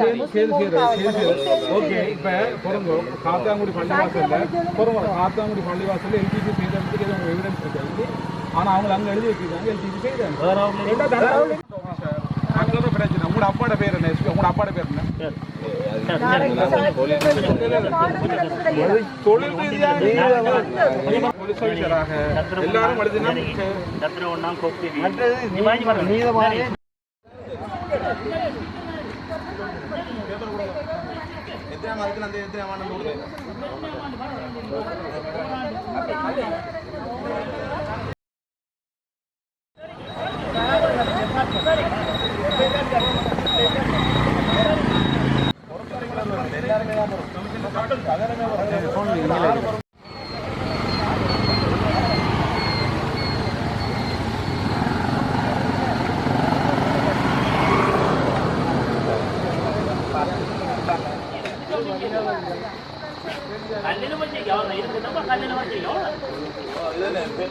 சரி சரி சரி சரி ஓகே இப்போ பொறுங்க காத்தாங்குடி பள்ளிவாசல்ல பொறுங்க காத்தாங்குடி பள்ளிவாசல்ல எல்டிபி செய்ததுக்கு ஏதோ எவிடன்ஸ் இருக்கு ஆனா அவங்க அங்க எழுதி வச்சிருக்காங்க எல்டிபி செய்தாங்க அங்கே பிரச்சனை உங்களோட அப்பாட பேர் என்ன உங்களோட அப்பாட பேர் என்ன தொழில் ரீதியாக போலீஸ் ஆஃபீஸராக எல்லாரும் எழுதினா பெரிய இதான் நாலு நாலு மாதத்துக்குள்ள எழுதிட்டியா தள்ளு தள்ளு தள்ளுங்க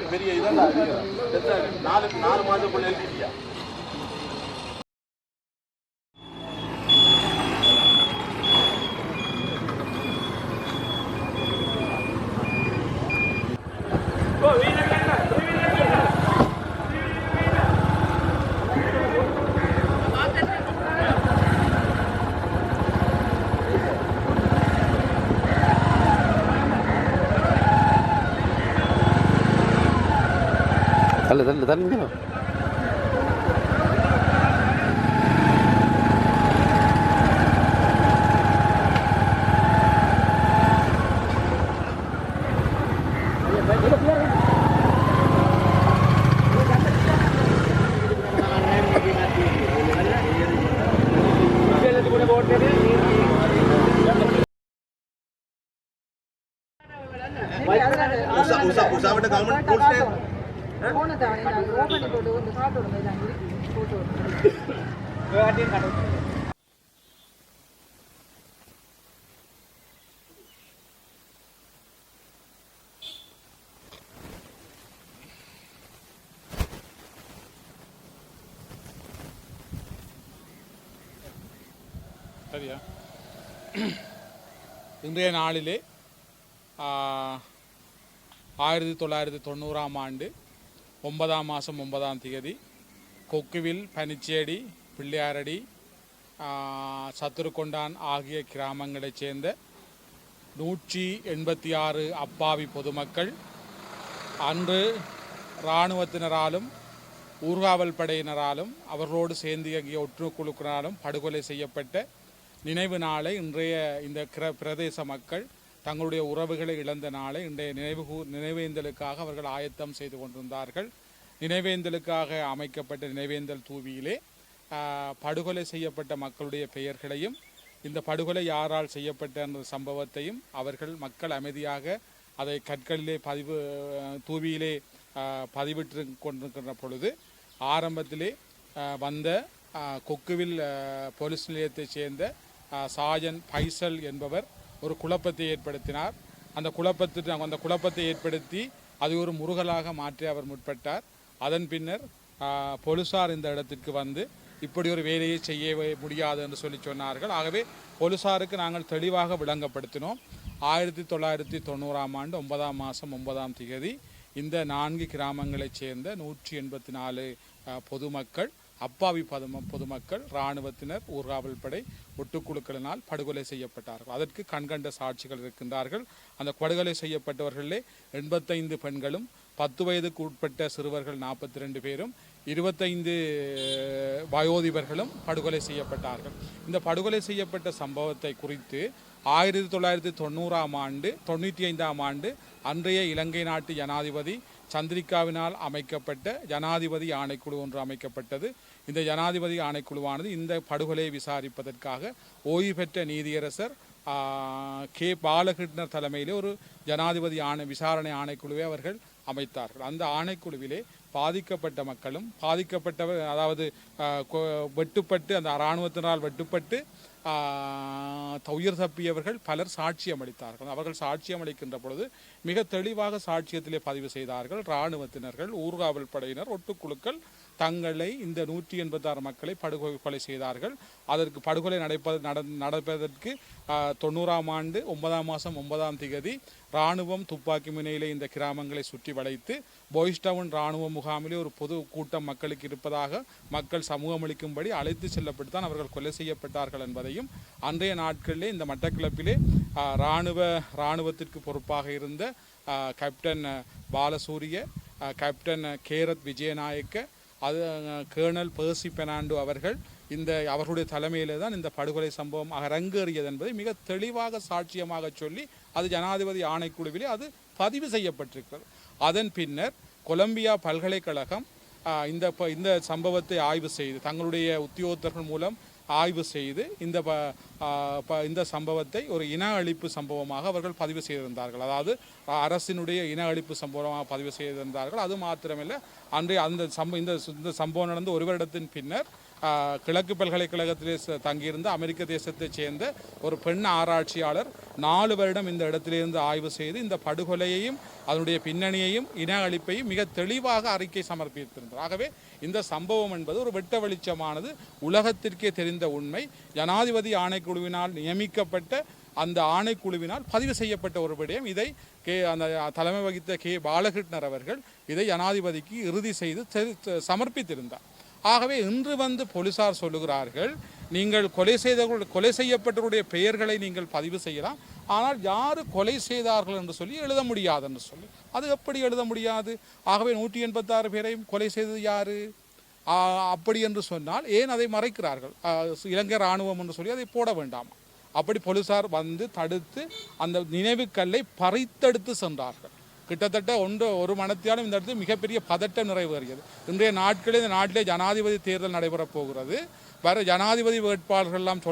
பெரிய உஷா நாலு நாலு ரூல்ஸ் எழுதிட்டியா தவணை நாங்கள் ஓப்பன் போட்டு வந்து காட்டோட தான் போட்டு சரியா? இன்றைய நாளிலே ஆயிரத்தி தொள்ளாயிரத்தி தொண்ணூறாம் ஆண்டு ஒன்பதாம் மாதம் ஒன்பதாம் தேதி கொக்குவில் பனிச்சேடி பிள்ளையாரடி சத்துருக்கொண்டான் ஆகிய கிராமங்களைச் சேர்ந்த நூற்றி எண்பத்தி ஆறு அப்பாவி பொதுமக்கள் அன்று இராணுவத்தினராலும் ஊர்காவல் படையினராலும் அவர்களோடு சேர்ந்து இயங்கிய ஒற்றுக்குழுக்கினராலும் படுகொலை செய்யப்பட்ட நினைவு நாளை இன்றைய இந்த கிர பிரதேச மக்கள் தங்களுடைய உறவுகளை இழந்த நாளை இன்றைய நினைவு நினைவேந்தலுக்காக அவர்கள் ஆயத்தம் செய்து கொண்டிருந்தார்கள். நினைவேந்தலுக்காக அமைக்கப்பட்ட நினைவேந்தல் தூவியிலே படுகொலை செய்யப்பட்ட மக்களுடைய பெயர்களையும் இந்த படுகொலை யாரால் செய்யப்பட்ட என்ற சம்பவத்தையும் அவர்கள் மக்கள் அமைதியாக அதை கற்களிலே பதிவு தூவியிலே பதிவிட்டு கொண்டிருக்கின்ற பொழுது ஆரம்பத்திலே வந்த கொக்குவில் போலீஸ் நிலையத்தைச் சேர்ந்த சாஜன் பைசல் என்பவர் ஒரு குழப்பத்தை ஏற்படுத்தினார். அந்த குழப்பத்திற்கு அந்த குழப்பத்தை ஏற்படுத்தி அதை ஒரு முருகலாக மாற்றி அவர் முற்பட்டார். அதன் பின்னர் ஆ, போலீசார் இந்த இடத்திற்கு வந்து இப்படி ஒரு வேலையை செய்ய முடியாது என்று சொல்லி சொன்னார்கள். ஆகவே போலீசாருக்கு நாங்கள் தெளிவாக விளங்கப்படுத்தினோம். ஆயிரத்தி தொள்ளாயிரத்தி தொண்ணூறாம் ஆண்டு ஒன்பதாம் மாதம் ஒன்பதாம் தேதி இந்த நான்கு கிராமங்களைச் சேர்ந்த நூற்றி எண்பத்தி நாலு பொதுமக்கள் அப்பாவி பதும பொதுமக்கள் இராணுவத்தினர் ஊர்காவல் படை ஒட்டுக்குழுக்களினால் படுகொலை செய்யப்பட்டார்கள். அதற்கு கண்கண்ட சாட்சிகள் இருக்கின்றார்கள். அந்த படுகொலை செய்யப்பட்டவர்களிலே எண்பத்தைந்து பெண்களும் பத்து வயதுக்கு உட்பட்ட சிறுவர்கள் நாற்பத்தி ரெண்டு பேரும் இருபத்தைந்து வயோதிபர்களும் படுகொலை செய்யப்பட்டார்கள். இந்த படுகொலை செய்யப்பட்ட சம்பவத்தை குறித்து ஆயிரத்தி தொள்ளாயிரத்தி தொண்ணூறாம் ஆண்டு தொண்ணூற்றி ஐந்தாம் ஆண்டு அன்றைய இலங்கை நாட்டு ஜனாதிபதி சந்திரிகாவினால் அமைக்கப்பட்ட ஜனாதிபதி ஆணைக்குழு ஒன்று அமைக்கப்பட்டது. இந்த ஜனாதிபதி ஆணைக்குழுவானது இந்த படுகொலையை விசாரிப்பதற்காக ஓய்வு பெற்ற நீதியரசர் கே பாலகிருஷ்ணர் தலைமையிலே ஒரு ஜனாதிபதி ஆணை விசாரணை ஆணைக்குழுவை அவர்கள் அமைத்தார்கள். அந்த ஆணைக்குழுவிலே பாதிக்கப்பட்ட மக்களும் பாதிக்கப்பட்டவர் அதாவது வெட்டுப்பட்டு அந்த இராணுவத்தினால் வெட்டுப்பட்டு ஆஹ், உயிர் தப்பியவர்கள் பலர் சாட்சியம் அளித்தார்கள் அவர்கள் சாட்சியம் அளிக்கின்ற பொழுது மிக தெளிவாக சாட்சியத்திலே பதிவு செய்தார்கள். இராணுவத்தினர்கள் ஊர்காவல் படையினர் ஒட்டுக்குழுக்கள் தங்களை இந்த நூற்றி எண்பத்தாறு மக்களை படுகொலை கொலை செய்தார்கள். அதற்கு படுகொலை நடைப்பது நட நடப்பதற்கு தொண்ணூறாம் ஆண்டு ஒன்பதாம் மாதம் ஒன்பதாம் திகதி ராணுவம் துப்பாக்கி முனையிலே இந்த கிராமங்களை சுற்றி வளைத்து பாய்ஸ்டவுன் ராணுவ முகாமிலே ஒரு பொது கூட்டம் மக்களுக்கு இருப்பதாக மக்கள் சமூகம் அளிக்கும்படி அழைத்து செல்லப்பட்டு தான் அவர்கள் கொலை செய்யப்பட்டார்கள் என்பதையும் அன்றைய நாட்களிலே இந்த மட்டக்கிளப்பிலே இராணுவ இராணுவத்திற்கு பொறுப்பாக இருந்த captain Balasuriya captain Gareth Wijayanayake அது கேர்னல் பேர்சி பெர்னாண்டோ அவர்கள் இந்த அவர்களுடைய தலைமையிலே தான் இந்த படுகொலை சம்பவம் அரங்கேறியது என்பதை மிக தெளிவாக சாட்சியமாக சொல்லி அது ஜனாதிபதி ஆணைக்குழுவிலே அது பதிவு செய்யப்பட்டிருக்கிறது. அதன் பின்னர் கொலம்பியா பல்கலைக்கழகம் இந்த இந்த சம்பவத்தை ஆய்வு செய்து தங்களுடைய உத்தியோகத்தர்கள் மூலம் ஆய்வு செய்து இந்த ப ப- இந்த சம்பவத்தை ஒரு இன அழிப்பு சம்பவமாக அவர்கள் பதிவு செய்திருந்தார்கள். அதாவது அரசினுடைய இன அழிப்பு சம்பவமாக பதிவு செய்திருந்தார்கள். அது மாத்திரமில்லை அன்றைய அந்த சம்ப இந்த இந்த சம்பவம் நடந்து ஒரு வருடத்தின் பின்னர் கிழக்கு பல்கலைக்கழகத்திலே தங்கியிருந்த அமெரிக்க தேசத்தைச் சேர்ந்த ஒரு பெண் ஆராய்ச்சியாளர் நாலு வருடம் இந்த இடத்திலிருந்து ஆய்வு செய்து இந்த படுகொலையையும் அதனுடைய பின்னணியையும் இன அழிப்பையும் மிக தெளிவாக அறிக்கை சமர்ப்பித்திருந்தார். ஆகவே இந்த சம்பவம் என்பது ஒரு வெட்ட வெளிச்சமானது. உலகத்திற்கே தெரிந்த உண்மை. ஜனாதிபதி ஆணைக்குழுவினால் நியமிக்கப்பட்ட அந்த ஆணைக்குழுவினால் பதிவு செய்யப்பட்ட ஒரு விடயம். இதை கே அந்த தலைமை வகித்த கே. பாலகிருஷ்ணர் அவர்கள் இதை ஜனாதிபதிக்கு இறுதி செய்து சமர்ப்பித்திருந்தார். ஆகவே இன்று வந்து போலீசார் சொல்லுகிறார்கள் நீங்கள் கொலை செய்தவர்கள் கொலை செய்யப்பட்டவருடைய பெயர்களை நீங்கள் பதிவு செய்யலாம். ஆனால் யார் கொலை செய்தார்கள் என்று சொல்லி எழுத முடியாது என்று சொல்லி. அது எப்படி எழுத முடியாது? ஆகவே நூற்றி எண்பத்தாறு பேரையும் கொலை செய்தது யாரு? அப்படி என்று சொன்னால் ஏன் அதை மறைக்கிறார்கள்? இலங்கை இராணுவம் என்று சொல்லி அதை போட வேண்டாம்? அப்படி போலீசார் வந்து தடுத்து அந்த நினைவுக்கல்லை பறித்தெடுத்து சென்றார்கள். கிட்டத்தட்ட ஒன்று ஒரு மனத்தியாலும் இந்த இடத்துல மிகப்பெரிய பதட்டம் நிறைவேறியது. இன்றைய நாட்களில் இந்த நாட்டிலே ஜனாதிபதி தேர்தல் நடைபெறப் போகிறது. வர ஜனாதிபதி வேட்பாளர்கள் எல்லாம்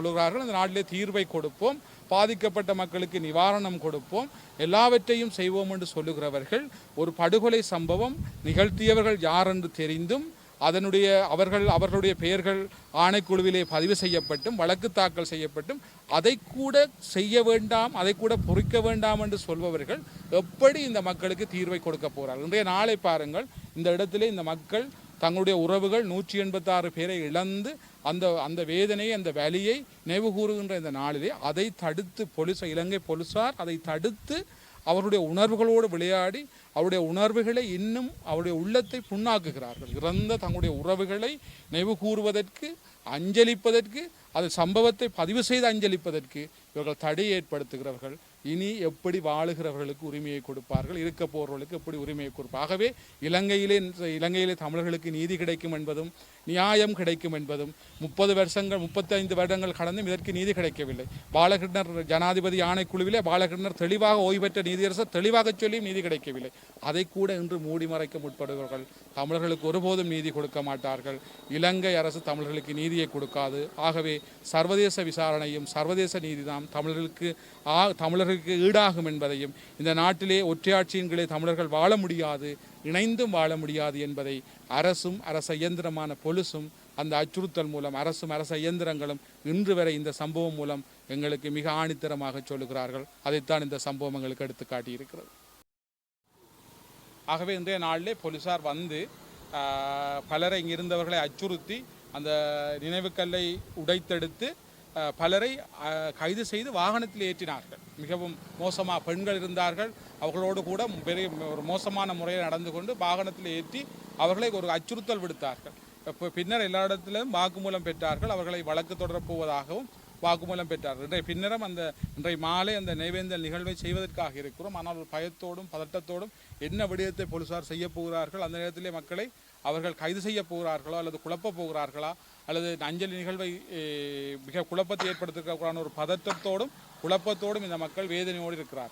இந்த நாட்டிலே தீர்வை கொடுப்போம் பாதிக்கப்பட்ட மக்களுக்கு நிவாரணம் கொடுப்போம் எல்லாவற்றையும் செய்வோம் என்று சொல்லுகிறவர்கள் ஒரு படுகொலை சம்பவம் நிகழ்த்தியவர்கள் யார் என்று தெரிந்தும் அதனுடைய அவர்கள் அவர்களுடைய பெயர்கள் ஆணைக்குழுவிலே பதிவு செய்யப்பட்டும் வழக்கு தாக்கல் செய்யப்பட்டும். அதை கூட செய்ய வேண்டாம் அதை கூட பொறிக்க வேண்டாம் என்று சொல்பவர்கள் எப்படி இந்த மக்களுக்கு தீர்வை கொடுக்க போகிறார்கள் இன்றைய நாளை பாருங்கள் இந்த இடத்திலே இந்த மக்கள் தங்களுடைய உறவுகள் நூற்றி எண்பத்தாறு பேரை இழந்து அந்த அந்த வேதனையை அந்த வலியை நினைவு கூறுகின்ற இந்த நாளிலே அதை தடுத்து போலீஸ் இலங்கை பொலிசார் அதை தடுத்து அவருடைய உணர்வுகளோடு விளையாடி அவருடைய உணர்வுகளை இன்னும் அவருடைய உள்ளத்தை புண்ணாக்குகிறார்கள். இறந்த தங்களுடைய உறவுகளை நினைவு கூறுவதற்கு அஞ்சலிப்பதற்கு அது சம்பவத்தை பதிவு செய்து அஞ்சலிப்பதற்கு இவர்கள் தடை ஏற்படுத்துகிறவர்கள். இனி எப்படி வாழுகிறவர்களுக்கு உரிமையை கொடுப்பார்கள்? இருக்க போகிறவர்களுக்கு எப்படி உரிமையை கொடுப்பார் ஆகவே இலங்கையிலே இலங்கையிலே தமிழர்களுக்கு நீதி கிடைக்கும் என்பதும் நியாயம் கிடைக்கும் என்பதும் முப்பது வருஷங்கள் முப்பத்தைந்து வருடங்கள் கடந்தும் இதற்கு நீதி கிடைக்கவில்லை. பாலகிருஷ்ணர் ஜனாதிபதி ஆணைக்குழுவிலே பாலகிருஷ்ணர் தெளிவாக ஓய்வு பெற்ற நீதியரசர் தெளிவாக சொல்லியும் நீதி கிடைக்கவில்லை. அதை கூட இன்று மூடி மறைக்க முற்படுபவர்கள் தமிழர்களுக்கு ஒருபோதும் நீதி கொடுக்க மாட்டார்கள். இலங்கை அரசு தமிழர்களுக்கு நீதியை கொடுக்காது. ஆகவே சர்வதேச விசாரணையும் சர்வதேச நீதிதான் தமிழர்களுக்கு ஆ தமிழர்கள் தமிழர்களுக்கு ஈடாகும் என்பதையும் இந்த நாட்டிலே ஒற்றையாட்சியின் கீழே தமிழர்கள் வாழ முடியாது இணைந்தும் வாழ முடியாது என்பதை அரசும் அரச இயந்திரமான பொலிசும் அந்த அச்சுறுத்தல் மூலம் அரசும் அரச இயந்திரங்களும் இன்று வரை இந்த சம்பவம் மூலம் எங்களுக்கு மிக ஆணித்தரமாக சொல்லுகிறார்கள். அதைத்தான் இந்த சம்பவம் எங்களுக்கு எடுத்து காட்டியிருக்கிறது ஆகவே இன்றைய நாளிலே போலீசார் வந்து ஆஹ், பலரை இங்கிருந்தவர்களை அச்சுறுத்தி அந்த நினைவுக்கல்லை உடைத்தெடுத்து பலரை கைது செய்து வாகனத்தில் ஏற்றினார்கள். மிகவும் மோசமாக பெண்கள் இருந்தார்கள். அவர்களோடு கூட பெரிய ஒரு மோசமான முறையில் நடந்து கொண்டு வாகனத்தில் ஏற்றி அவர்களை ஒரு அச்சுறுத்தல் விடுத்தார்கள். இப்போ பின்னர் எல்லா இடத்திலும் வாக்குமூலம் பெற்றார்கள். அவர்களை வழக்கு தொடரப் போவதாகவும் வாக்குமூலம் பெற்றார்கள். இன்றைய பின்னரும் அந்த இன்றைய மாலை அந்த நினைவேந்தல் நிகழ்வை செய்வதற்காக இருக்கிறோம். ஆனால் ஒரு பயத்தோடும் பதட்டத்தோடும் என்ன விடயத்தை போலீசார் செய்ய போகிறார்கள்? அந்த நேரத்திலே மக்களை அவர்கள் கைது செய்ய போகிறார்களோ அல்லது குழப்பப் போகிறார்களா? அல்லது அஞ்சலி நிகழ்வை மிக குழப்பத்தை ஏற்படுத்துகிறான ஒரு பதற்றத்தோடும் குழப்பத்தோடும் இந்த மக்கள் வேதனையோடு இருக்கிறார்